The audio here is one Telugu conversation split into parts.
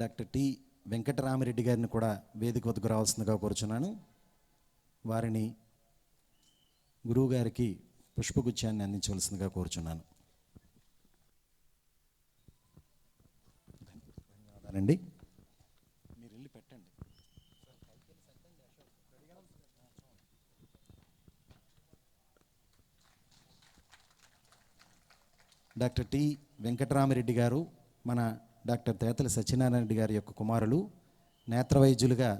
Doctor T. వెంకటరామిరెడ్డి గారిని కూడా వేదిక వద్దకు రావాల్సిందిగా కోరుచున్నాను. వారిని గురువు గారికి పుష్పగుచ్చాన్ని అందించవలసిందిగా కోరుచున్నాను. ధన్యవాదాలండి. మీరు వెళ్ళి పెట్టండి. Doctor T. వెంకటరామిరెడ్డి గారు మన డాక్టర్ తేతల సత్యనారాయణ రెడ్డి గారి యొక్క కుమారులు నేత్రవైద్యులుగా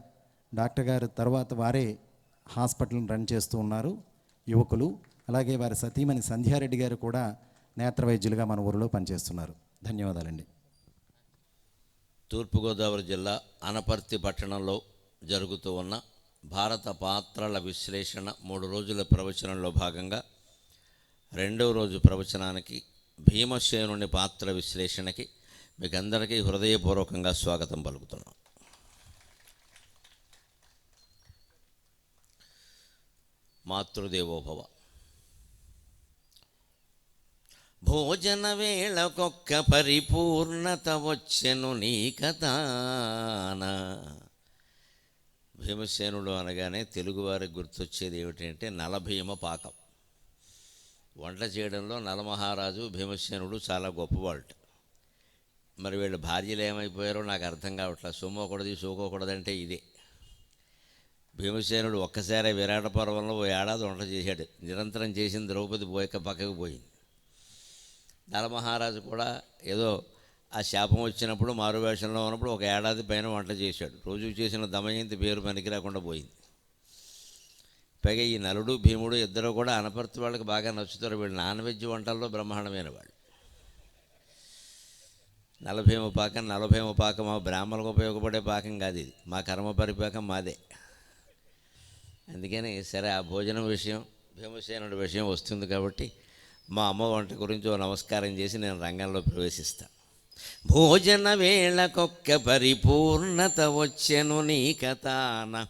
డాక్టర్ గారు తర్వాత వారే హాస్పిటల్ని రన్ చేస్తూ ఉన్నారు. యువకులు అలాగే వారి సతీమణి సంధ్యారెడ్డి గారు కూడా నేత్రవైద్యులుగా మన ఊరిలో పనిచేస్తున్నారు. ధన్యవాదాలండి. తూర్పుగోదావరి జిల్లా అనపర్తి పట్టణంలో జరుగుతూ ఉన్న భారత పాత్రల విశ్లేషణ మూడు రోజుల ప్రవచనంలో భాగంగా రెండవ రోజు ప్రవచనానికి భీమసేనుని పాత్ర విశ్లేషణకి మీకు అందరికీ హృదయపూర్వకంగా స్వాగతం పలుకుతున్నాం. మాతృదేవోభవ. భోజన వేళకొక్క పరిపూర్ణత వచ్చెను నీ కథాన. భీమసేనుడు అనగానే తెలుగువారికి గుర్తొచ్చేది ఏమిటంటే నలభీమ పాకం. వంట చేయడంలో నలమహారాజు భీమసేనుడు చాలా గొప్పవాళ్ళు మరి వీళ్ళ భార్యలు ఏమైపోయారో నాకు అర్థం కావట్లేదు. సొమ్మకూడదు సోకోకూడదంటే ఇదే. భీమసేనుడు ఒక్కసారి విరాట పర్వంలో ఓ ఏడాది వంట చేశాడు. నిరంతరం చేసిన ద్రౌపది పోయక పక్కకు పోయింది. నలమహారాజు కూడా ఏదో ఆ శాపం వచ్చినప్పుడు మారువేషంలో ఉన్నప్పుడు ఒక ఏడాది పైన వంట చేశాడు. రోజు చేసిన దమయంతి పేరు పనికి రాకుండా పోయింది. పైగా ఈ నలుడు భీముడు ఇద్దరు కూడా అనపర్తి వాళ్ళకి బాగా నచ్చుతారు. వీళ్ళు నాన్ వెజ్ వంటల్లో బ్రహ్మాండమైన వాళ్ళు. నలభీమ పాకం నలభైమ పాకం మా బ్రాహ్మణులకు ఉపయోగపడే పాకం కాదు ఇది. మా కర్మ పరిపాకం మాదే. అందుకని సరే ఆ భోజనం విషయం భీమసేనుడి విషయం వస్తుంది కాబట్టి మా అమ్మ వంట గురించి నమస్కారం చేసి నేను రంగంలో ప్రవేశిస్తాను భోజన వేళకొక్క పరిపూర్ణత వచ్చెను నీ కథాన.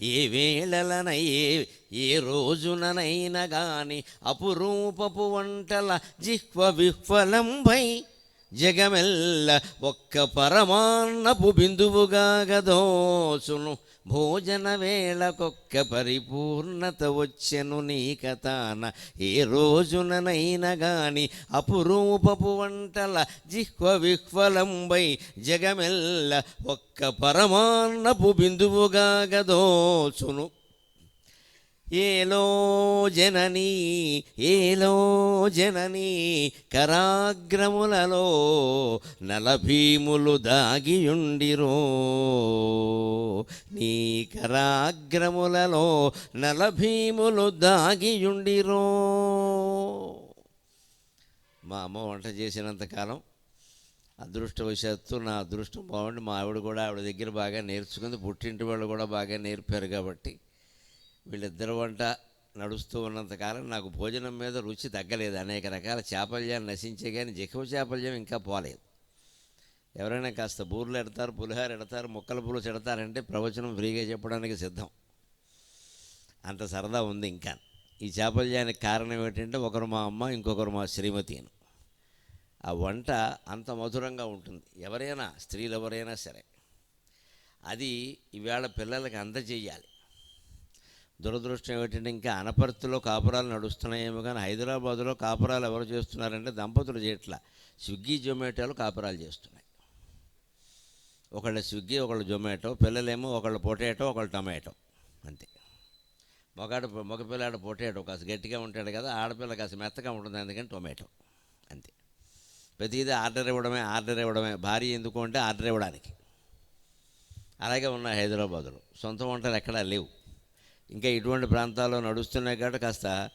ఏ వేళలన ఏ ఏ రోజుననైనా గాని అపురూపపు వంటల జిహ్వ విహ్వలంభై జగమెల్ల ఒక్క పరమాన్నపు బిందువుగా గదోసును. భోజన వేళకొక్క పరిపూర్ణత వచ్చెను నీ కథాన. ఏ రోజుననైనా గాని అపురూపపు వంటల జిహ్వ విహ్వలంబై జగమెల్ల ఒక్క పరమాన్నపు బిందువుగా గదోచును ఏలో జనని ఏలో జనని కరాగ్రములలో నలభీములు దాగియుండిరో. నీ కరాగ్రములలో నలభీములు దాగియుండిరో. మా అమ్మ వంట చేసినంతకాలం అదృష్టవశాత్తు నా అదృష్టం బాగుండి మా ఆవిడ కూడా ఆవిడ దగ్గర బాగా నేర్చుకుంది. పుట్టింటి వాళ్ళు కూడా బాగా నేర్పారు కాబట్టి వీళ్ళిద్దరు వంట నడుస్తూ ఉన్నంతకాలం నాకు భోజనం మీద రుచి తగ్గలేదు. అనేక రకాల చేపల్యం నశించే కానీ జిఖవ చేపల్యం ఇంకా పోలేదు. ఎవరైనా కాస్త బూర్లు ఎడతారు పులిహార ఎడతారు ముక్కల పులుసు ఎడతారంటే ప్రవచనం ఫ్రీగా చెప్పడానికి సిద్ధం. అంత సరదా ఉంది ఇంకా. ఈ చేపల్యానికి కారణం ఏంటంటే ఒకరు మా అమ్మ ఇంకొకరు మా శ్రీమతిను ఆ వంట అంత మధురంగా ఉంటుంది. ఎవరైనా స్త్రీలు ఎవరైనా సరే. అది ఈవేళ పిల్లలకి అందజేయాలి. దురదృష్టం ఏమిటంటే ఇంకా అనపర్తిలో కాపురాలు నడుస్తున్నాయేమో కానీ హైదరాబాదులో కాపురాలు ఎవరు చేస్తున్నారంటే దంపతులు చేయట్లా. స్విగ్గీ జొమాటోలు కాపురాలు చేస్తున్నాయి. ఒకళ్ళ స్విగ్గీ ఒకళ్ళు జొమాటో పిల్లలేమో ఒకళ్ళు పొటాటో ఒకళ్ళు టమాటో. అంతే. మగాడు మగ పిల్లాడు పొటాటో కాస్త గట్టిగా ఉంటాడు కదా ఆడపిల్ల కాస్త మెత్తగా ఉంటుంది అందుకని టొమాటో. అంతే. ప్రతిదీ ఆర్డర్ ఇవ్వడమే ఆర్డర్ ఇవ్వడమే. భారీ ఎందుకు అంటే ఆర్డర్ ఇవ్వడానికి. అలాగే ఉన్నాయి హైదరాబాదులో. సొంత వంటలు ఎక్కడా లేవు. ఇంకా ఇటువంటి ప్రాంతాల్లో నడుస్తున్నాయి కాబట్టి కాస్త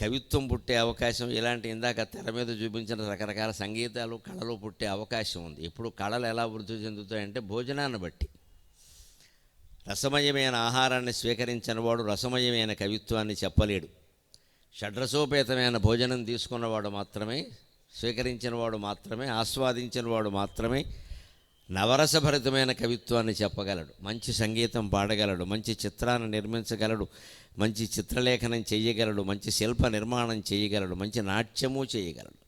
కవిత్వం పుట్టే అవకాశం ఇలాంటి ఇందాక తెర మీద చూపించిన రకరకాల సంగీతాలు కళలు పుట్టే అవకాశం ఉంది. ఇప్పుడు కళలు ఎలా వృద్ధి చెందుతాయంటే భోజనాన్ని బట్టి. రసమయమైన ఆహారాన్ని స్వీకరించిన వాడు రసమయమైన కవిత్వాన్ని చెప్పలేడు. షడ్రసోపేతమైన భోజనం తీసుకున్నవాడు మాత్రమే స్వీకరించిన వాడు మాత్రమే ఆస్వాదించిన వాడు మాత్రమే నవరసభరితమైన కవిత్వాన్ని చెప్పగలడు. మంచి సంగీతం పాడగలడు. మంచి చిత్రాన్ని నిర్మించగలడు. మంచి చిత్రలేఖనం చేయగలడు మంచి శిల్ప నిర్మాణం చేయగలడు మంచి నాట్యము చేయగలడు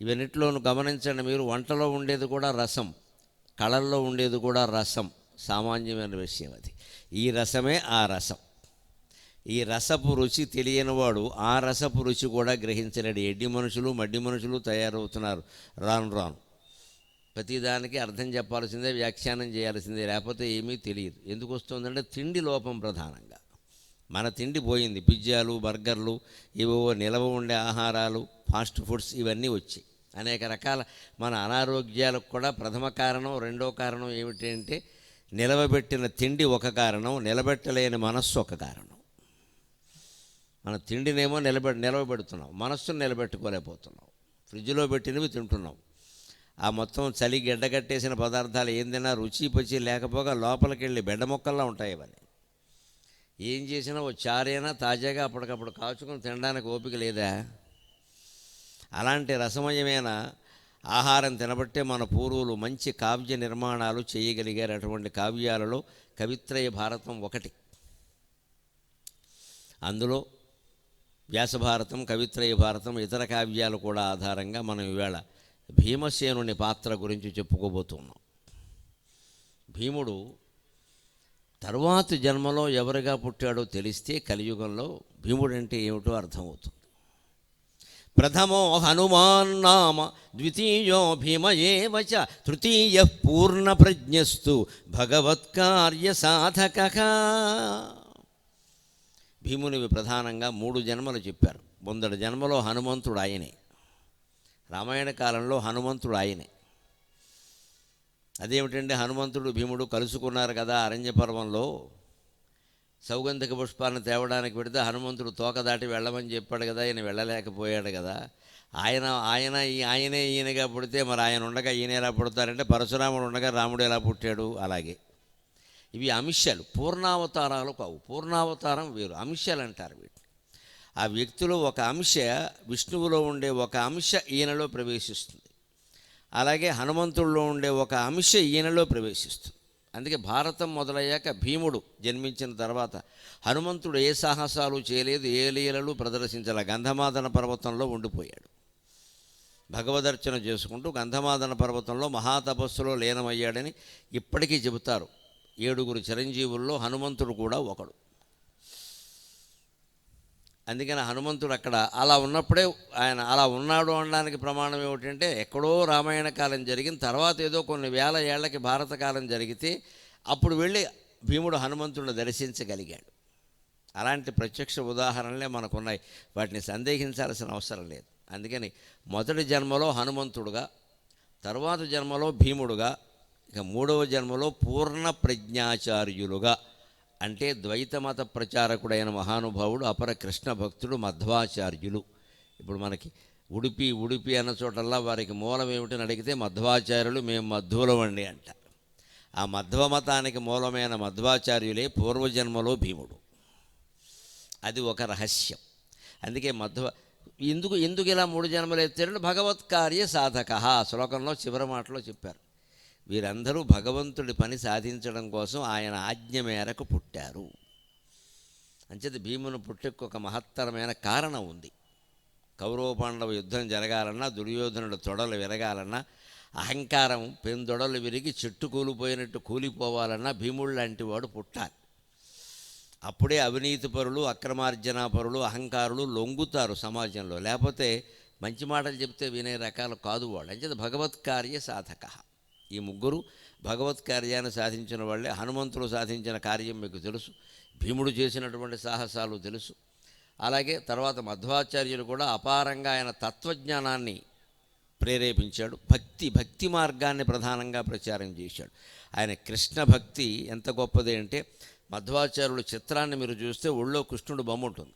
ఇవన్నిటిలోనూ గమనించండి మీరు వంటలో ఉండేది కూడా రసం. కళల్లో ఉండేది కూడా రసం. సామాన్యమైన విషయం అది. ఈ రసమే ఆ రసం. ఈ రసపు రుచి తెలియనివాడు ఆ రసపు రుచి కూడా గ్రహించలేడు. ఎడ్డి మనుషులు మడ్డి మనుషులు తయారవుతున్నారు. రాను రాను. ప్రతిదానికి అర్థం చెప్పాల్సిందే వ్యాఖ్యానం చేయాల్సిందే లేకపోతే ఏమీ తెలియదు. ఎందుకు వస్తుందంటే తిండి లోపం ప్రధానంగా. మన తిండి పోయింది. పిజ్జాలు బర్గర్లు ఇవో నిలవ ఉండే ఆహారాలు ఫాస్ట్ ఫుడ్స్ ఇవన్నీ వచ్చాయి. అనేక రకాల మన అనారోగ్యాలకు కూడా ప్రథమ కారణం రెండో కారణం ఏమిటంటే నిలవబెట్టిన తిండి ఒక కారణం నిలబెట్టలేని మనస్సు ఒక కారణం. మన తిండినేమో నిలబె నిలవబెడుతున్నాం. మనస్సును నిలబెట్టుకోలేకపోతున్నాం. ఫ్రిడ్జ్లో పెట్టినవి తింటున్నాం. ఆ మొత్తం చలి గడ్డగట్టేసిన పదార్థాలు ఏం తిన్నా రుచి పచ్చి లేకపోగా లోపలికి వెళ్ళి బెడ్డ మొక్కల్లా ఉంటాయి అవన్నీ ఏం చేసినా ఓ చారైనా తాజాగా అప్పటికప్పుడు కాచుకొని తినడానికి ఓపిక లేదా? అలాంటి రసమయమైన ఆహారం తినబట్టే మన పూర్వులు మంచి కావ్య నిర్మాణాలు చేయగలిగారు అటువంటి కావ్యాలలో కవిత్రయ భారతం ఒకటి. అందులో వ్యాసభారతం కవిత్రయ భారతం ఇతర కావ్యాలు కూడా ఆధారంగా మనం ఈవేళ భీమసేనుని పాత్ర గురించి చెప్పుకోబోతున్నాం. భీముడు తరువాతి జన్మలో ఎవరిగా పుట్టాడో తెలిస్తే కలియుగంలో భీముడు అంటే ఏమిటో అర్థమవుతుంది. ప్రథమో హనుమాన్ నామ ద్వితీయో భీమ ఏవచ చ తృతీయ పూర్ణ ప్రజ్ఞస్తు భగవత్కార్య సాధక. భీమునివి ప్రధానంగా మూడు జన్మలు చెప్పారు. ముందడు జన్మలో హనుమంతుడు ఆయనే. రామాయణ కాలంలో హనుమంతుడు ఆయనే. అదేమిటంటే హనుమంతుడు భీముడు కలుసుకున్నారు కదా అరణ్య పర్వంలో సౌగంధిక పుష్పాలను తేవడానికి పెడితే హనుమంతుడు తోక దాటి వెళ్ళమని చెప్పాడు కదా ఈయన వెళ్ళలేకపోయాడు కదా. ఆయన ఆయన ఈ- ఆయనే ఈయనగా పుడితే మరి ఆయన ఉండగా ఈయన ఎలా పుడతారంటే పరశురాముడు ఉండగా రాముడు ఎలా పుట్టాడు అలాగే. ఇవి అంశాలు పూర్ణావతారాలు కావు. పూర్ణావతారం వేరు. అంశాలు అంటారు వీటిని. ఆ వ్యక్తిలో ఒక అంశ విష్ణువులో ఉండే ఒక అంశ ఈయనలో ప్రవేశిస్తుంది. అలాగే హనుమంతుల్లో ఉండే ఒక అంశ ఈయనలో ప్రవేశిస్తుంది. అందుకే భారతం మొదలయ్యాక భీముడు జన్మించిన తర్వాత హనుమంతుడు ఏ సాహసాలు చేయలేదు ఏ లీలలు ప్రదర్శించాల గంధమాదన పర్వతంలో ఉండిపోయాడు. భగవదర్చన చేసుకుంటూ గంధమాదన పర్వతంలో మహాతపస్సులో లీనమయ్యాడని ఇప్పటికీ చెబుతారు. ఏడుగురు చిరంజీవుల్లో హనుమంతుడు కూడా ఒకడు. అందుకని హనుమంతుడు అక్కడ అలా ఉన్నప్పుడే ఆయన అలా ఉన్నాడు అనడానికి ప్రమాణం ఏమిటంటే ఎక్కడో రామాయణ కాలం జరిగిన తర్వాత ఏదో కొన్ని వేల ఏళ్ళకి భారత కాలం జరిగితే అప్పుడు వెళ్ళి భీముడు హనుమంతుడిని దర్శించగలిగాడు. అలాంటి ప్రత్యక్ష ఉదాహరణలే మనకున్నాయి. వాటిని సందేహించాల్సిన అవసరం లేదు. అందుకని మొదటి జన్మలో హనుమంతుడుగా తర్వాత జన్మలో భీముడుగా ఇక మూడవ జన్మలో పూర్ణ ప్రజ్ఞాచార్యులుగా అంటే ద్వైత మత ప్రచారకుడైన మహానుభావుడు అపర కృష్ణ భక్తుడు మధ్వాచార్యులు. ఇప్పుడు మనకి ఉడిపి ఉడిపి అన్న చోటల్లా వారికి మూలం ఏమిటని అడిగితే మధ్వాచార్యులు మేము మధ్వులం అండి అంటారు ఆ మధ్వ మతానికి మూలమైన మధ్వాచార్యులే పూర్వజన్మలో భీముడు. అది ఒక రహస్యం. అందుకే మధ్వ ఎందుకు ఎందుకు ఇలా మూడు జన్మలు ఎత్తారంటే భగవత్కార్య సాధక శ్లోకంలో చివరి మాటలో చెప్పారు. వీరందరూ భగవంతుడి పని సాధించడం కోసం ఆయన ఆజ్ఞ మేరకు పుట్టారు. అంచేత భీమును పుట్టుకు ఒక మహత్తరమైన కారణం ఉంది. కౌరవ పాండవ యుద్ధం జరగాలన్నా దుర్యోధనుడు తొడలు విరగాలన్నా అహంకారం పెందొడలు విరిగి చెట్టు కూలిపోయినట్టు కూలిపోవాలన్నా భీముడు లాంటి వాడు పుట్టాలి. అప్పుడే అవినీతి పరులు అక్రమార్జన పరులు అహంకారులు లొంగుతారు సమాజంలో. లేకపోతే మంచి మాటలు చెప్తే వినే రకాలు కాదు వాళ్ళు. అంచేత భగవత్కార్య సాధక. ఈ ముగ్గురు భగవత్ కార్యాన్ని సాధించిన వాళ్ళే హనుమంతుడు సాధించిన కార్యం మీకు తెలుసు భీముడు చేసినటువంటి సాహసాలు తెలుసు. అలాగే తర్వాత మధ్వాచార్యులు కూడా అపారంగా ఆయన తత్వజ్ఞానాన్ని ప్రేరేపించాడు భక్తి భక్తి మార్గాన్ని ప్రధానంగా ప్రచారం చేశాడు. ఆయన కృష్ణ భక్తి ఎంత గొప్పది అంటే మధ్వాచార్యుల చిత్రాన్ని మీరు చూస్తే ఒళ్ళో కృష్ణుడు బొమ్మ ఉంటుంది.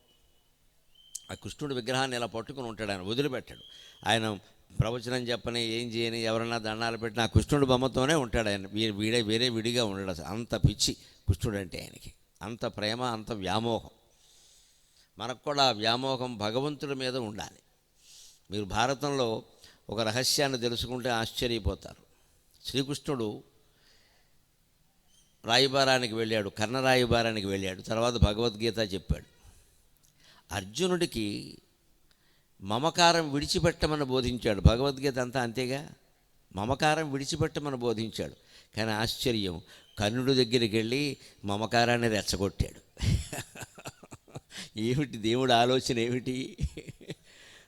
ఆ కృష్ణుడి విగ్రహాన్ని ఇలా పట్టుకుని ఉంటాడు ఆయన వదిలిపెట్టాడు. ఆయన ప్రవచనం చెప్పని ఏం చేయని ఎవరన్నా దండాలు పెట్టి నా కృష్ణుడు బొమ్మతోనే ఉంటాడు ఆయన. వీడే వేరే విడిగా ఉండడు అసలు. అంత పిచ్చి కృష్ణుడు అంటే ఆయనకి. అంత ప్రేమ అంత వ్యామోహం. మనకు కూడా ఆ వ్యామోహం భగవంతుడి మీద ఉండాలి. మీరు భారతంలో ఒక రహస్యాన్ని తెలుసుకుంటే ఆశ్చర్యపోతారు. శ్రీకృష్ణుడు రాయిబారానికి వెళ్ళాడు కర్ణరాయిబారానికి వెళ్ళాడు తర్వాత భగవద్గీత చెప్పాడు. అర్జునుడికి మమకారం విడిచిపెట్టమని బోధించాడు. భగవద్గీత అంతా అంతేగా? మమకారం విడిచిపెట్టమని బోధించాడు. కానీ ఆశ్చర్యం కర్ణుడి దగ్గరికి వెళ్ళి మమకారాన్ని రెచ్చగొట్టాడు. ఏమిటి దేవుడు ఆలోచన ఏమిటి?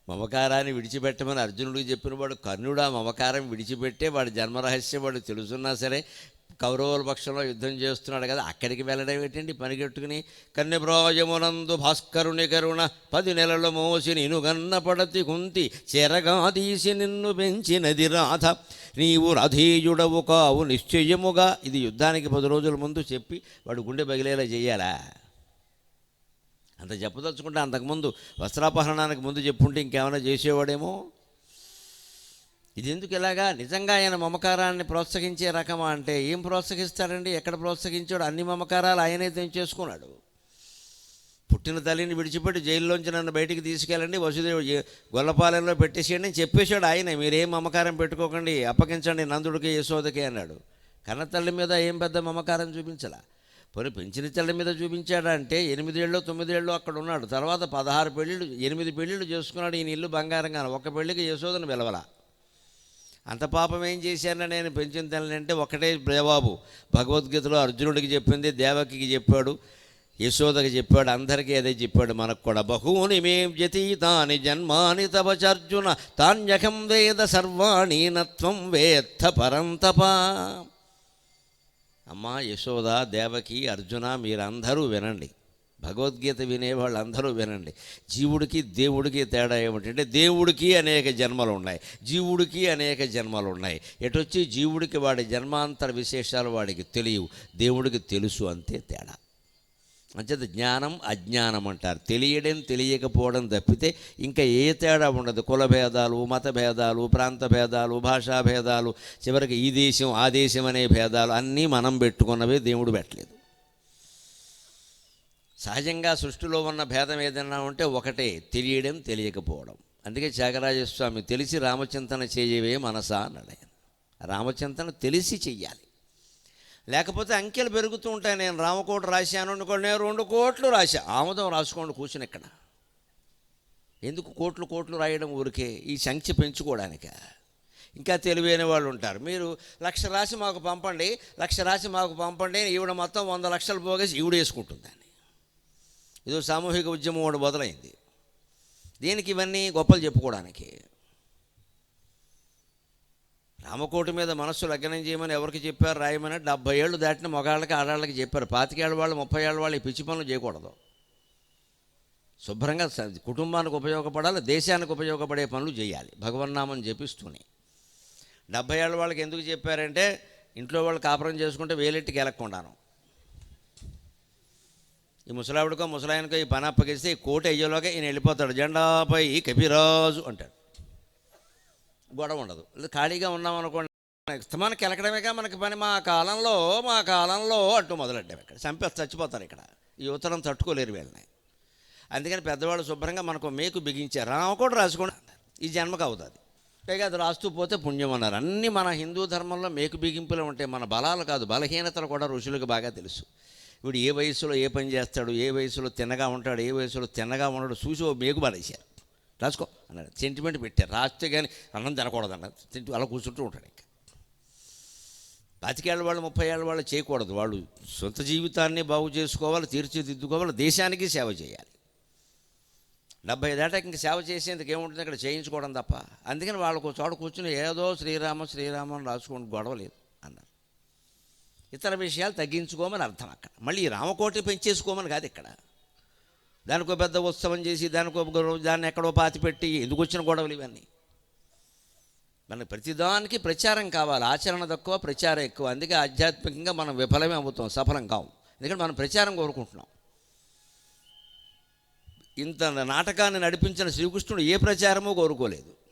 మమకారాన్ని విడిచిపెట్టమని అర్జునుడికి చెప్పిన వాడు కర్ణుడు ఆ మమకారం విడిచిపెట్టే వాడి జన్మరహస్యం వాడు తెలుసున్నా సరే కౌరవుల పక్షంలో యుద్ధం చేస్తున్నాడు కదా అక్కడికి వెళ్ళడం ఏంటండి? పనిగట్టుకుని కన్యప్రోజమునందు భాస్కరుని కరుణ పది నెలలు మోసి నిను గన్న పడతి కుంతి చెరగా తీసి నిన్ను పెంచినది రాధ. నీవు రథీయుడవు కావు నిశ్చయముగా. ఇది యుద్ధానికి పది రోజుల ముందు చెప్పి వాడు గుండె బగిలేలా చేయాలా? అంత చెప్పదలుచుకుంటే అంతకుముందు వస్త్రాపహరణానికి ముందు చెప్పుంటే ఇంకేమైనా చేసేవాడేమో? ఇది ఎందుకు ఇలాగా? నిజంగా ఆయన మమకారాన్ని ప్రోత్సహించే రకమా అంటే ఏం ప్రోత్సహిస్తాడండి? ఎక్కడ ప్రోత్సహించాడు? అన్ని మమకారాలు ఆయనే తెంచేసుకున్నాడు. పుట్టిన తల్లిని విడిచిపెట్టి జైల్లోంచి నన్ను బయటికి తీసుకెళ్ళండి వసుదేవు గొల్లపాలెంలో పెట్టేసేయండి అని చెప్పేశాడు ఆయన. మీరేం మమకారం పెట్టుకోకండి అప్పగించండి నందుడికి యశోదకి అన్నాడు. కన్న తల్లి మీద ఏం పెద్ద మమకారం చూపించలా? పోనీ పెంచిన తల్లి మీద చూపించాడంటే ఎనిమిదేళ్ళు తొమ్మిదేళ్ళు అక్కడ ఉన్నాడు. తర్వాత పదహారు పెళ్ళిళ్ళు ఎనిమిది పెళ్ళిళ్ళు చేసుకున్నాడు ఈయన ఇల్లు బంగారం కానీ ఒక పెళ్ళికి యశోదను పిలవలా? అంత పాపం ఏం చేశానని నేను పెంచిన తల్లిని అంటే ఒకటే జవాబు. భగవద్గీతలో అర్జునుడికి చెప్పింది దేవకికి చెప్పాడు యశోదకి చెప్పాడు అందరికీ అదే చెప్పాడు. మనకు కూడా బహూని మే జతీతాని జన్మాని తపచర్జున తాన్యకం వేద సర్వాణి నత్వం వేత్త పరంతప అమ్మా యశోద దేవకి అర్జున మీరందరూ వినండి. భగవద్గీత వినే వాళ్ళందరూ వినండి. జీవుడికి దేవుడికి తేడా ఏమిటంటే దేవుడికి అనేక జన్మలు ఉన్నాయి జీవుడికి అనేక జన్మలు ఉన్నాయి ఎటొచ్చి జీవుడికి వాడి జన్మాంతర విశేషాలు వాడికి తెలియవు. దేవుడికి తెలుసు అంతే తేడా. అంచేత జ్ఞానం అజ్ఞానం అంటారు. తెలియడం తెలియకపోవడం తప్పితే ఇంకా ఏ తేడా ఉండదు. కుల భేదాలు మత భేదాలు ప్రాంత భేదాలు భాషా భేదాలు చివరికి ఈ దేశం ఆ దేశం అనే భేదాలు అన్నీ మనం పెట్టుకున్నవే దేవుడు పెట్టలేదు. సహజంగా సృష్టిలో ఉన్న భేదం ఏదైనా ఉంటే ఒకటే తెలియడం తెలియకపోవడం. అందుకే త్యాగరాజస్వామి తెలిసి రామచింతన చేయవే మనసా అన్నాడు రామచింతన తెలిసి చెయ్యాలి. లేకపోతే అంకెలు పెరుగుతూ ఉంటాయి. నేను రామకోటి రాశాను అనుకోండి నేను రెండు కోట్లు రాశా. ఆముదం రాసుకోండి కూర్చుని ఇక్కడ. ఎందుకు కోట్లు కోట్లు రాయడం ఊరికే? ఈ సంఖ్య పెంచుకోవడానిక? ఇంకా తెలివైన వాళ్ళు ఉంటారు. మీరు లక్ష రాసి మాకు పంపండి లక్ష రాసి మాకు పంపండి ఈవిడ మొత్తం వంద లక్షలు పోగేసి ఈవిడ వేసుకుంటుందని ఏదో సామూహిక ఉద్యమం ఒకటి మొదలైంది. దీనికి ఇవన్నీ గొప్పలు చెప్పుకోవడానికి. రామకోటి మీద మనస్సు లగ్నం చేయమని ఎవరికి చెప్పారు రాయమని డెబ్బై ఏళ్ళు దాటిన మగాళ్ళకి ఆడాళ్ళకి చెప్పారు. పాతికేళ్ళ వాళ్ళు ముప్పై ఏళ్ళ వాళ్ళు ఈ పిచ్చి పనులు చేయకూడదు. శుభ్రంగా కుటుంబానికి ఉపయోగపడాలి దేశానికి ఉపయోగపడే పనులు చేయాలి. భగవన్నామం జపిస్తూనే. డెబ్బై ఏళ్ళ వాళ్ళకి ఎందుకు చెప్పారంటే ఇంట్లో వాళ్ళు కాపురం చేసుకుంటే వేలెట్టికి వెళ్ళకుండాను ఈ ముసలావిడికో ముసలాయనకో ఈ పని అప్పగిస్తే ఈ కోట అయ్యేలోగా ఈయన వెళ్ళిపోతాడు. జెండాపై కపిరాజు అంటాడు. గొడవ ఉండదు. ఖాళీగా ఉన్నాం అనుకోండి మనకి కెలకడమేగా మనకి పని. మా కాలంలో మా కాలంలో అంటూ మొదలెట్టాం ఇక్కడ. చంపే చచ్చిపోతారు ఇక్కడ. యువతరం తట్టుకోలేరు వీళ్ళని. అందుకని పెద్దవాళ్ళు శుభ్రంగా మనకు మేకు బిగించారు రామ కూడా రాసుకోండి ఈ జన్మకు అవుతుంది. పైగా అది రాస్తూ పోతే పుణ్యం అన్నారు. అన్నీ మన హిందూ ధర్మంలో మేకు బిగింపులు ఉంటాయి మన బలాలు కాదు బలహీనతలు కూడా ఋషులకు బాగా తెలుసు. వీడు ఏ వయసులో ఏ పని చేస్తాడు ఏ వయసులో తిన్నగా ఉంటాడు ఏ వయసులో తిన్నగా ఉన్నాడు చూసి ఓ మేకు పడేశారు రాసుకో అన్నాడు. సెంటిమెంట్ పెట్టారు. రాస్తే కానీ అన్నం తినకూడదు అన్నారు తింటూ అలా కూర్చుంటూ ఉంటాడు ఇంకా. బతికేళ్ళ వాళ్ళు ముప్పై ఏళ్ళ వాళ్ళు చేయకూడదు. వాళ్ళు సొంత జీవితాన్ని బాగు చేసుకోవాలి తీర్చిదిద్దుకోవాలి దేశానికి సేవ చేయాలి. డెబ్బై దాటాక ఇంక సేవ చేసేందుకు ఏముంటుంది? అక్కడ చేయించుకోవడం తప్ప. అందుకని వాళ్ళకు చోట కూర్చుని ఏదో శ్రీరామ శ్రీరామ అని రాసుకోండి గొడవ లేదు అన్నారు ఇతర విషయాలు తగ్గించుకోమని అర్థం అక్కడ. మళ్ళీ రామకోటి పెంచేసుకోమని కాదు ఇక్కడ. దానికో పెద్ద ఉత్సవం చేసి దానికో దాన్ని ఎక్కడో పాతి పెట్టి ఎందుకు వచ్చిన గొడవలు ఇవన్నీ? మనకి ప్రతిదానికి ప్రచారం కావాలి. ఆచరణ తక్కువ ప్రచారం ఎక్కువ. అందుకే ఆధ్యాత్మికంగా మనం విఫలమే అవుతాం సఫలం కావు ఎందుకంటే మనం ప్రచారం కోరుకుంటున్నాం. ఇంత నాటకాన్ని నడిపించిన శ్రీకృష్ణుడు ఏ ప్రచారమో కోరుకోలేదు.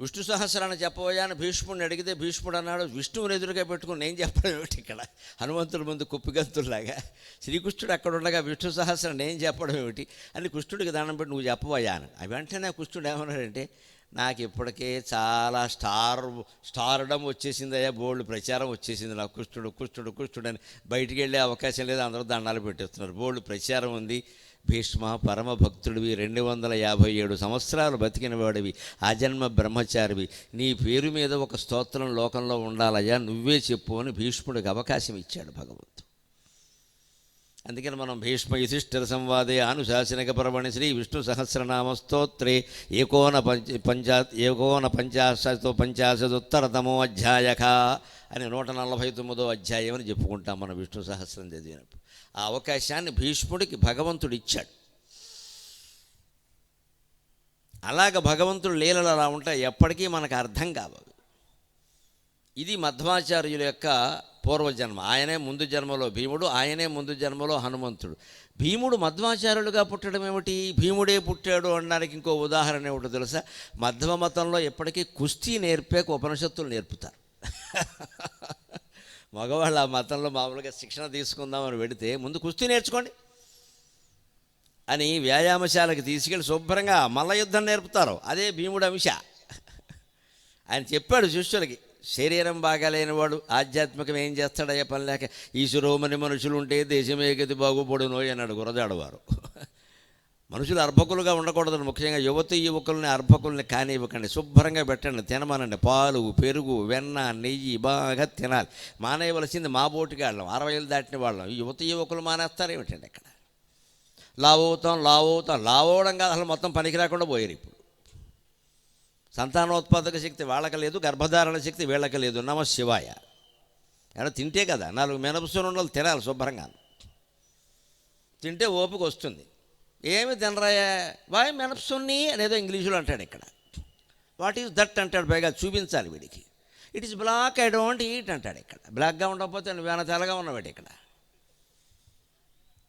విష్ణు సహస్రాన్ని చెప్పబోయాను భీష్ముడిని అడిగితే భీష్ముడు అన్నాడు విష్ణువుని ఎదురుగా పెట్టుకుని నేను చెప్పడం ఏమిటి ఇక్కడ? హనుమంతుల ముందు కుప్పిగంతుల్లాగా శ్రీకృష్ణుడు అక్కడ ఉండగా విష్ణు సహస్రం నేను చెప్పడం ఏమిటి అని కృష్ణుడికి దండం పెట్టి నువ్వు చెప్పబోయా అని. అవి వెంటనే కృష్ణుడు ఏమన్నాడంటే నాకు ఇప్పటికే చాలా స్టార్ స్టార్డమ్ వచ్చేసిందయ్యా బోల్డ్ ప్రచారం వచ్చేసింది నాకు. కృష్ణుడు కృష్ణుడు కృష్ణుడు అని బయటికి వెళ్ళే అవకాశం లేదు అందరూ దండాలు పెట్టేస్తున్నారు. బోల్డ్ ప్రచారం ఉంది భీష్మ పరమ భక్తుడివి రెండు వందల యాభై ఏడు సంవత్సరాలు బతికిన వాడివి ఆజన్మ బ్రహ్మచారివి. నీ పేరు మీద ఒక స్తోత్రం లోకంలో ఉండాలయ్యా నువ్వే చెప్పు అని భీష్ముడికి అవకాశం ఇచ్చాడు భగవంతుడు. అందుకని మనం భీష్మ యుధిష్ఠిర సంవాదే అనుశాసనిక పర్వణి శ్రీ విష్ణు సహస్రనామ స్తోత్రే. ఏకోన పంచ పంచా ఏకోన పంచాశతో పంచాశదుత్తరతమో అధ్యాయక అని నూట నలభై తొమ్మిదో అధ్యాయం అని చెప్పుకుంటాం మనం విష్ణు సహస్రం చదివినప్పుడు. ఆ అవకాశాన్ని భీష్ముడికి భగవంతుడు ఇచ్చాడు. అలాగ భగవంతుడు లీలలు అలా ఉంటాయి ఎప్పటికీ మనకు అర్థం కావాలి ఇది మధ్వాచార్యుల యొక్క పూర్వజన్మ ఆయనే ముందు జన్మలో భీముడు ఆయనే ముందు జన్మలో హనుమంతుడు. భీముడు మధ్వాచార్యులుగా పుట్టడం ఏమిటి? భీముడే పుట్టాడు అనడానికి ఇంకో ఉదాహరణ ఏమిటో తెలుసా? మధ్వ మతంలో ఎప్పటికీ కుస్తీ నేర్పే ఉపనిషత్తులు నేర్పుతారు. మగవాళ్ళు ఆ మతంలో మామూలుగా శిక్షణ తీసుకుందామని పెడితే ముందు కుస్తీ నేర్చుకోండి అని వ్యాయామశాలకు తీసుకెళ్ళి శుభ్రంగా మల్ల యుద్ధం నేర్పుతారు. అదే భీముడు అంశ. ఆయన చెప్పాడు శిష్యులకి శరీరం బాగాలేనివాడు ఆధ్యాత్మికం ఏం చేస్తాడయ్యే పని లేక ఈశ్వరోమని మనుషులు ఉంటే దేశమే గతి బాగుపడునో అన్నాడు గురజాడవారు. మనుషులు అర్భకులుగా ఉండకూడదు ముఖ్యంగా యువతి యువకుల్ని అర్భకుల్ని కానివ్వకండి. శుభ్రంగా పెట్టండి తినమనండి. పాలు పెరుగు వెన్న నెయ్యి బాగా తినాలి. మానేయవలసింది మా బోటికి వాళ్ళం అరవై ఏళ్ళు దాటిన వాళ్ళం. యువతి యువకులు మానేస్తారు ఏమిటండి ఇక్కడ? లావవుతాం లావవుతాం లావవడం కాదు అసలు మొత్తం పనికి రాకుండా పోయారు ఇప్పుడు. సంతానోత్పాదక శక్తి వాళ్ళకి లేదు గర్భధారణ శక్తి వీళ్ళకి లేదు. నమ శివాయ. ఏమన్నా తింటే కదా నాలుగు మినపసూనుండలు తినాలి శుభ్రంగా తింటే ఓపిక వస్తుంది. ఏమి తినరాయా? వాయ్ మినపసున్ని అనేదో ఇంగ్లీషులో అంటాడు ఇక్కడ. వాట్ ఈజ్ దట్ అంటాడు పైగా చూపించాలి వీడికి. It is black I don't eat అంటాడు ఇక్కడ. బ్లాక్గా ఉండకపోతే వేన తెల్లగా ఉన్నవాడు ఇక్కడ.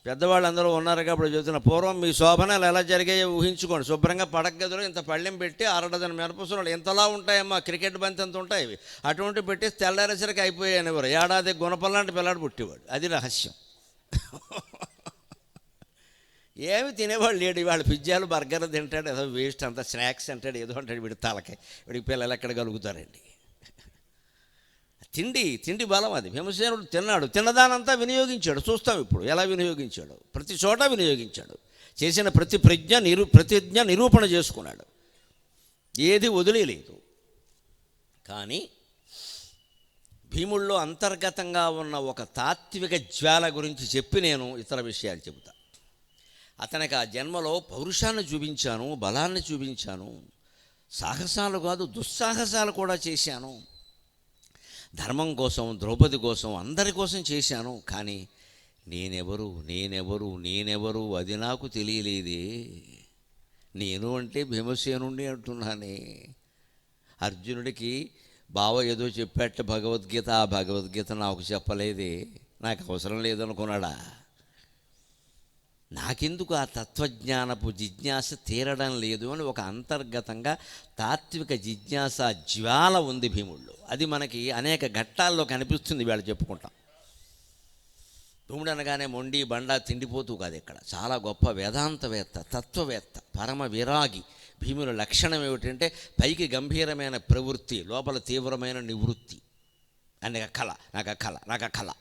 పెద్దవాళ్ళు అందరూ ఉన్నారు కాబట్టి చెబుతున్న పూర్వం మీ శోభనాలు ఎలా జరిగాయో ఊహించుకోండి. శుభ్రంగా పడక గదిలో ఇంత పళ్ళెం పెట్టి అరడదని మినపసులు ఎంతలా ఉంటాయమ్మా? క్రికెట్ బంతి ఎంత ఉంటాయి అటువంటి పెట్టి తెల్లారేసరికి అయిపోయాయి ఎవరు ఏడాది గుణపల్లాంటి పిల్లాడు పుట్టేవాడు. అది రహస్యం. ఏమి తినేవాళ్ళు లేడు. వాళ్ళు పిజ్జాలు బర్గర్ తింటాడు. ఏదో వేస్ట్ అంత స్నాక్స్ అంటాడు ఏదో అంటాడు వీడి తలకి. వీడికి పిల్లలు ఎక్కడ కలుగుతారండి? తిండి తిండి బలం అది. భీమసేనుడు తిన్నాడు. తిన్నదానంతా వినియోగించాడు. చూస్తాం ఇప్పుడు ఎలా వినియోగించాడు. ప్రతి చోట వినియోగించాడు. చేసిన ప్రతి ప్రజ్ఞ నిరూ ప్రతిజ్ఞ నిరూపణ చేసుకున్నాడు. ఏది వదిలేదు కానీ భీముల్లో అంతర్గతంగా ఉన్న ఒక తాత్విక జ్వాల గురించి చెప్పి నేను ఇతర విషయాలు చెబుతా. అతనికి ఆ జన్మలో పౌరుషాన్ని చూపించాను బలాన్ని చూపించాను. సాహసాలు కాదు దుస్సాహసాలు కూడా చేశాను. ధర్మం కోసం ద్రౌపది కోసం అందరి కోసం చేశాను. కానీ నేనెవరు నేనెవరు నేనెవరు అది నాకు తెలియలేదే. నేను అంటే భీమసేనుండి అంటున్నానే. అర్జునుడికి బావ ఏదో చెప్పేట భగవద్గీత ఆ భగవద్గీత నాకు చెప్పలేదే. నాకు అవసరం లేదనుకున్నాడా? నాకెందుకు ఆ తత్వజ్ఞానపు జిజ్ఞాస తీరడం లేదు అని ఒక అంతర్గతంగా తాత్విక జిజ్ఞాస జ్వాల ఉంది భీముళ్ళు. అది మనకి అనేక ఘట్టాల్లో కనిపిస్తుంది వీళ్ళు చెప్పుకుంటాం. భీముడు అనగానే మొండి బండ తిండిపోతూ కాదు ఇక్కడ చాలా గొప్ప వేదాంతవేత్త తత్వవేత్త పరమ విరాగి భీముల లక్షణం ఏమిటంటే పైకి గంభీరమైన ప్రవృత్తి లోపల తీవ్రమైన నివృత్తి. అనే కళ నాకు కళ నాకు కళ.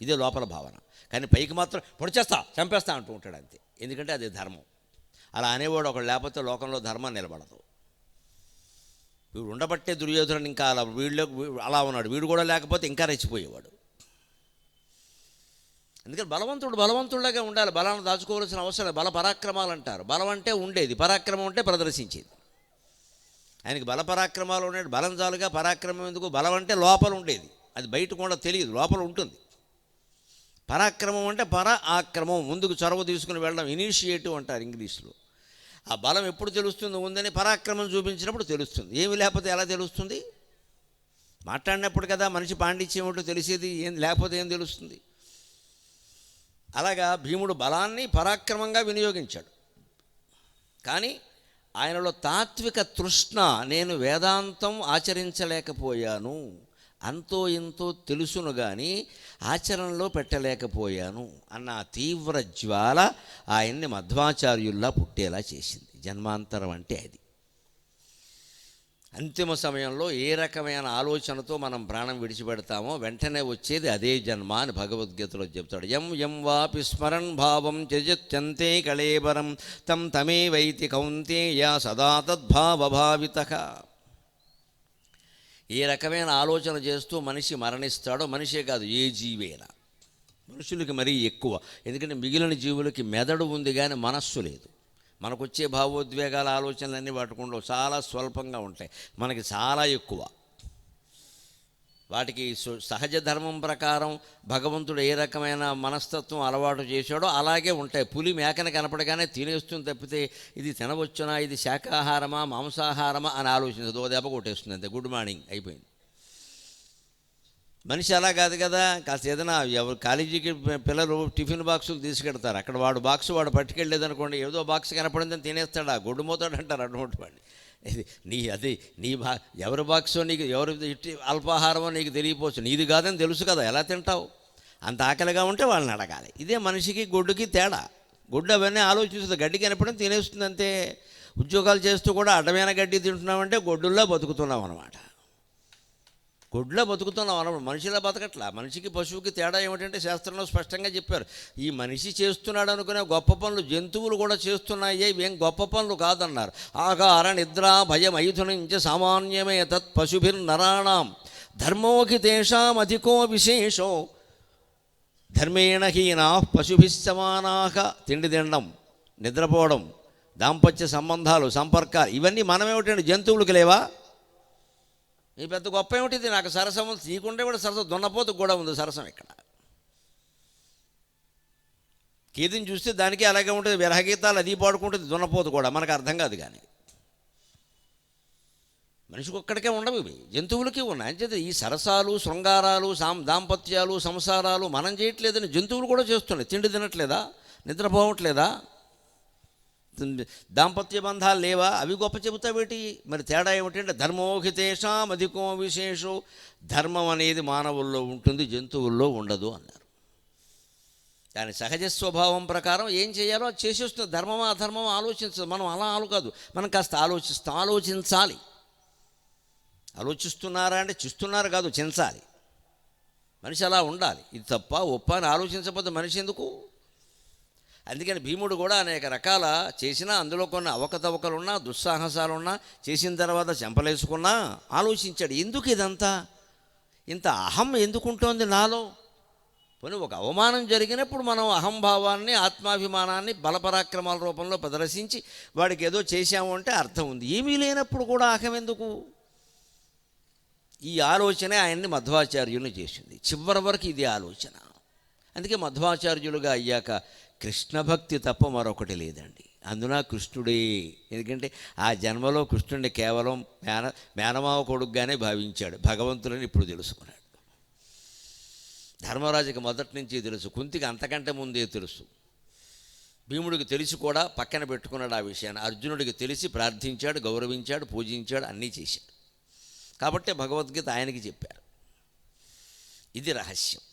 ఇదే లోపల భావన. కానీ పైకి మాత్రం పొడిచేస్తా చంపేస్తా అంటూ ఉంటాడు అంతే. ఎందుకంటే అది ధర్మం. అలా అనేవాడు ఒకడు లేకపోతే లోకంలో ధర్మం నిలబడదు. వీడు ఉండబట్టే దుర్యోధనుడు ఇంకా అలా వీళ్ళు అలా ఉన్నాడు. వీడు కూడా లేకపోతే ఇంకా రెచ్చిపోయేవాడు. అందుకని బలవంతుడు బలవంతుడిలాగా ఉండాలి. బలాన్ని దాచుకోవాల్సిన అవసరం బల పరాక్రమాలు అంటారు. బలం అంటే ఉండేది. పరాక్రమం అంటే ప్రదర్శించేది. ఆయనకి బల పరాక్రమాలు ఉండేది బలం చాలుగా పరాక్రమం ఎందుకు? బలం అంటే లోపల ఉండేది. అది బయట కూడా తెలియదు. లోపల ఉంటుంది. పరాక్రమం అంటే పర ఆక్రమం ముందుకు చొరవ తీసుకుని వెళ్ళడం ఇనిషియేటివ్ అంటారు ఇంగ్లీష్లో. ఆ బలం ఎప్పుడు తెలుస్తుంది? ఉందని పరాక్రమం చూపించినప్పుడు తెలుస్తుంది. ఏమి లేకపోతే ఎలా తెలుస్తుంది? మాట్లాడినప్పుడు కదా మనిషి పాండిత్యం ఏమిటో తెలిసేది ఏం లేకపోతే ఏం తెలుస్తుంది? అలాగా భీముడు బలాన్ని పరాక్రమంగా వినియోగించాడు. కానీ ఆయనలో తాత్విక తృష్ణ నేను వేదాంతం ఆచరించలేకపోయాను. అంతో ఇంతో తెలుసును కానీ ఆచరణలో పెట్టలేకపోయాను అన్న తీవ్ర జ్వాల ఆయన్ని మధ్వాచార్యుల్లా పుట్టేలా చేసింది. జన్మాంతరం అంటే అది. అంతిమ సమయంలో ఏ రకమైన ఆలోచనతో మనం ప్రాణం విడిచిపెడతామో వెంటనే వచ్చేది అదే జన్మ అని భగవద్గీతలో చెప్తాడు. ఎం ఎం వాపి స్మరణ్ భావం త్యజత్యంతే కళేబరం తం తమే వైతి కౌంతేయ సదా తద్భావభావిత. ఏ రకమైన ఆలోచన చేస్తూ మనిషి మరణిస్తాడో మనిషే కాదు ఏ జీవైనా? మనుషులకి మరీ ఎక్కువ. ఎందుకంటే మిగిలిన జీవులకి మెదడు ఉంది కానీ మనస్సు లేదు. మనకు వచ్చే భావోద్వేగాల ఆలోచనలన్నీ వాటికుండా చాలా స్వల్పంగా ఉంటాయి. మనకి చాలా ఎక్కువ. వాటికి సు- సహజ ధర్మం ప్రకారం భగవంతుడు ఏ రకమైన మనస్తత్వం అలవాటు చేశాడో అలాగే ఉంటాయి. పులి మేకను కనపడగానే తినేస్తుంది తప్పితే ఇది తినవచ్చునా? ఇది శాకాహారమా మాంసాహారమా? అని ఆలోచించదు. ఓ దెబ్బ కొట్టేస్తుంది అంతే. గుడ్ మార్నింగ్ అయిపోయింది. మనిషి అలా కాదు కదా. కాస్త ఏదైనా ఎవరు కాలేజీకి పిల్లలు టిఫిన్ బాక్సులు తీసుకెడతారు. అక్కడ వాడు బాక్స్ వాడు పట్టుకెళ్ళలేదనుకోండి ఏదో బాక్స్ కనపడిందని తినేస్తాడా? గొడ్డు మోతాడు అంటారు అటువంటి వాడిని. ఇది నీ అది నీ బా ఎవరి బాక్సో నీకు ఎవరి అల్పాహారమో నీకు తెలియపోవచ్చు. నీది కాదని తెలుసు కదా ఎలా తింటావు? అంత ఆకలిగా ఉంటే వాళ్ళని అడగాలి. ఇదే మనిషికి గొడ్డుకి తేడా. గుడ్డు అవన్నీ ఆలోచిస్తుంది. గడ్డి కనపడం తినేస్తుంది అంతే. ఉద్యోగాలు చేస్తూ కూడా అడ్డమైన గడ్డి తింటున్నామంటే గొడ్డుల్లో బతుకుతున్నాం అనమాట గుడ్లో బతుకుతున్నాం అన్నప్పుడు మనిషిలా బతకట్లా? మనిషికి పశువుకి తేడా ఏమిటంటే శాస్త్రంలో స్పష్టంగా చెప్పారు. ఈ మనిషి చేస్తున్నాడు అనుకునే గొప్ప పనులు జంతువులు కూడా చేస్తున్నాయి ఇవేం గొప్ప పనులు కాదన్నారు. ఆకార నిద్ర భయం ఐథునించ సామాన్యమే తత్ పశుభిర్నరాణం ధర్మోకి తేషాం అధికో విశేషో. ధర్మేణ హీనా పశుభిः తిండి తినడం నిద్రపోవడం దాంపత్య సంబంధాలు సంపర్కాలు ఇవన్నీ మనమేమిటండి? జంతువులకు లేవా? ఈ పెద్ద గొప్ప ఏమిటిది? నాకు సరసం ఉంది. కూడా సరసం. దున్నపోతు కూడా ఉంది సరసం ఇక్కడ. కీర్తిని చూస్తే దానికి అలాగే ఉంటుంది. విరహగీతాలు అది పాడుకుంటుంది. దున్నపోతు కూడా. మనకు అర్థం కాదు కానీ. మనిషికి ఒక్కడికే ఉండవు ఇవి. జంతువులకి ఉన్నాయి. అంచేత ఈ సరసాలు శృంగారాలు సాం దాంపత్యాలు సంసారాలు మనం చేయట్లేదని జంతువులు కూడా చేస్తున్నాయి. తిండి తినట్లేదా? నిద్రపోవట్లేదా? దాంపత్య బంధాలు లేవా? అవి గొప్ప చెబుతావేటి? మరి తేడా ఏమిటంటే ధర్మోహితేషాం అధికో విశేషం. ధర్మం అనేది మానవుల్లో ఉంటుంది జంతువుల్లో ఉండదు అన్నారు. దాని సహజ స్వభావం ప్రకారం ఏం చేయాలో అది చేసేస్తుంది. ధర్మమా అధర్మమా ఆలోచించదు. మనం అలా ఆలు కాదు. మనం కాస్త ఆలోచిస్తాం. ఆలోచించాలి. ఆలోచిస్తున్నారా అంటే చూస్తున్నారు కాదు చించాలి. మనిషి అలా ఉండాలి. ఇది తప్ప ఒప్ప అని ఆలోచించకపోతే మనిషి ఎందుకు? అందుకని భీముడు కూడా అనేక రకాల చేసినా అందులో కొన్ని అవకతవకలున్నా దుస్సాహసాలున్నా చేసిన తర్వాత చెంపలేసుకున్నా ఆలోచించాడు ఎందుకు ఇదంతా? ఇంత అహం ఎందుకుంటోంది నాలో? పోనీ ఒక అవమానం జరిగినప్పుడు మనం అహంభావాన్ని ఆత్మాభిమానాన్ని బలపరాక్రమాల రూపంలో ప్రదర్శించి వాడికి ఏదో చేశాము అంటే అర్థం ఉంది. ఏమీ లేనప్పుడు కూడా అహం ఎందుకు? ఈ ఆలోచనే ఆయన్ని మధ్వాచార్యుని చేసింది. చివరి వరకు ఇది ఆలోచన. అందుకే మధ్వాచార్యులుగా అయ్యాక కృష్ణ భక్తి తప్ప మరొకటి లేదండి. అందున కృష్ణుడే. ఎందుకంటే ఆ జన్మలో కృష్ణుడిని కేవలం మేన మేనమావ కొడుకుగానే భావించాడు. భగవంతుడని ఇప్పుడు తెలుసుకున్నాడు. ధర్మరాజుకి మొదటి నుంచి తెలుసు. కుంతికి అంతకంటే ముందే తెలుసు. భీముడికి తెలిసి కూడా పక్కన పెట్టుకున్నాడు ఆ విషయాన్ని. అర్జునుడికి తెలిసి ప్రార్థించాడు గౌరవించాడు పూజించాడు అన్నీ చేశాడు. కాబట్టి భగవద్గీత ఆయనకి చెప్పారు. ఇది రహస్యం.